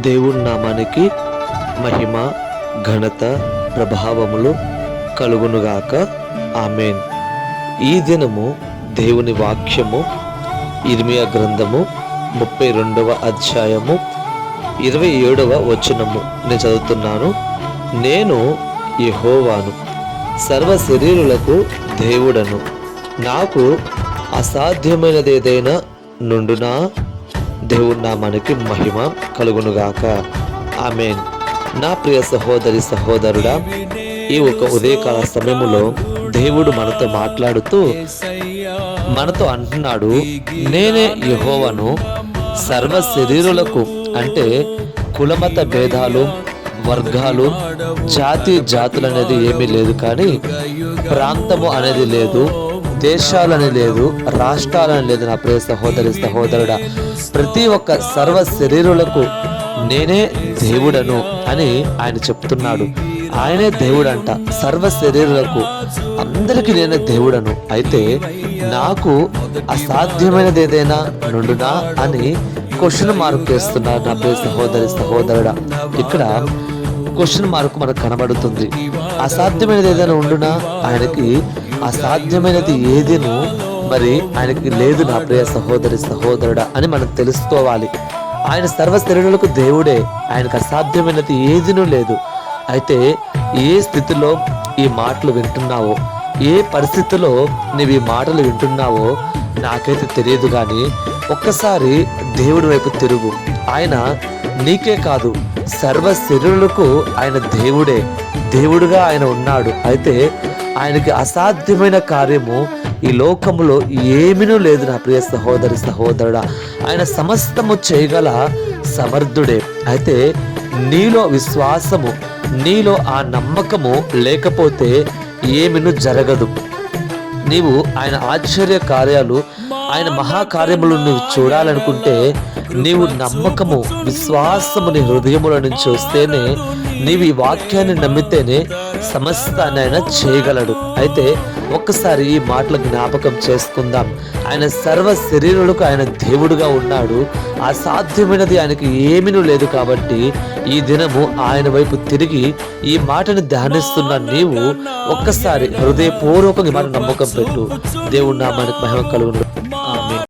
దేవుని నామానికి మహిమ ఘనత ప్రభావములు కలుగునుగాక. ఆమెన్. ఈ దినము దేవుని వాక్యము ఇర్మియా గ్రంథము ముప్పై రెండవ అధ్యాయము ఇరవై ఏడవ వచనము. నేను చదువుతున్నాను. నేను యహోవాను సర్వ శరీరులకు దేవుడను. నాకు అసాధ్యమైనదేదైనా నుండునా? దేవుని నామానికి మహిమ కలుగునుగాక. ఆమె నా ప్రియ సహోదరి సహోదరుడా ఈ ఒక ఉదయకాల సమయములో దేవుడు మనతో మాట్లాడుతూ మనతో అంటున్నాడు నేనే యహోవను సర్వ శరీరులకు అంటే కులమత భేదాలు వర్గాలు జాతి జాతులు అనేది ఏమీ లేదు కానీ ప్రాంతము అనేది లేదు. దేశాలని లేదు రాష్ట్రాలని లేదు నా ప్రియ సహోదరి సహోదరుడా. ప్రతి ఒక్క సర్వ శరీరులకు నేనే దేవుడను అని ఆయన చెప్తున్నాడు. ఆయనే దేవుడంట. సర్వ శరీరులకు అందరికీ నేనే దేవుడను. అయితే నాకు అసాధ్యమైనది ఏదైనా నుండునా అని క్వశ్చన్ మార్క్ వేస్తున్నారు నా ప్రియ సహోదరి సహోదరుడా. ఇక్కడ క్వశ్చన్ మార్క్ మనకు కనబడుతుంది. అసాధ్యమైనది ఏదైనా ఉండునా? ఆయనకి అసాధ్యమైనది ఏదిను మరి ఆయనకి లేదు నా ప్రియ సహోదరి సహోదరుడా అని మనం తెలుసుకోవాలి. ఆయన సర్వశరీరులకు దేవుడే ఆయనకు అసాధ్యమైనది ఏదినూ లేదు. అయితే ఏ స్థితిలో ఈ మాటలు వింటున్నావో ఏ పరిస్థితిలో నీవు ఈ మాటలు వింటున్నావో నాకైతే తెలియదు కానీ ఒక్కసారి దేవుడి వైపు తిరుగు. ఆయన నీకే కాదు సర్వ శరీరులకు ఆయన దేవుడే. దేవుడుగా ఆయన ఉన్నాడు. అయితే ఆయనకి అసాధ్యమైన కార్యము ఈ లోకములో ఏమీనూ లేదు నా ప్రియ సహోదరి సహోదరుడా. ఆయన సమస్తము చేయగల సమర్థుడే. అయితే నీలో విశ్వాసము నీలో ఆ నమ్మకము లేకపోతే ఏమిను జరగదు. నీవు ఆయన ఆశ్చర్య కార్యాలు ఆయన మహాకార్యములు నువ్వు చూడాలనుకుంటే నీవు నమ్మకము విశ్వాసము నీ హృదయముల నుంచి వస్తేనే నీవు ఈ వాక్యాన్ని నమ్మితేనే సమస్తాన్ని ఆయన చేయగలడు. అయితే ఒక్కసారి ఈ మాటలు జ్ఞాపకం చేసుకుందాం. ఆయన సర్వ శరీరులకు ఆయన దేవుడుగా ఉన్నాడు. అసాధ్యమైనది ఆయనకి ఏమీనూ లేదు కాబట్టి ఈ దినము ఆయన వైపు తిరిగి ఈ మాటను ధ్యానిస్తున్న నీవు ఒక్కసారి హృదయపూర్వకంగా మాట నమ్మకం పెట్టు. దేవుడు నామానికి మహిమ కలుగును.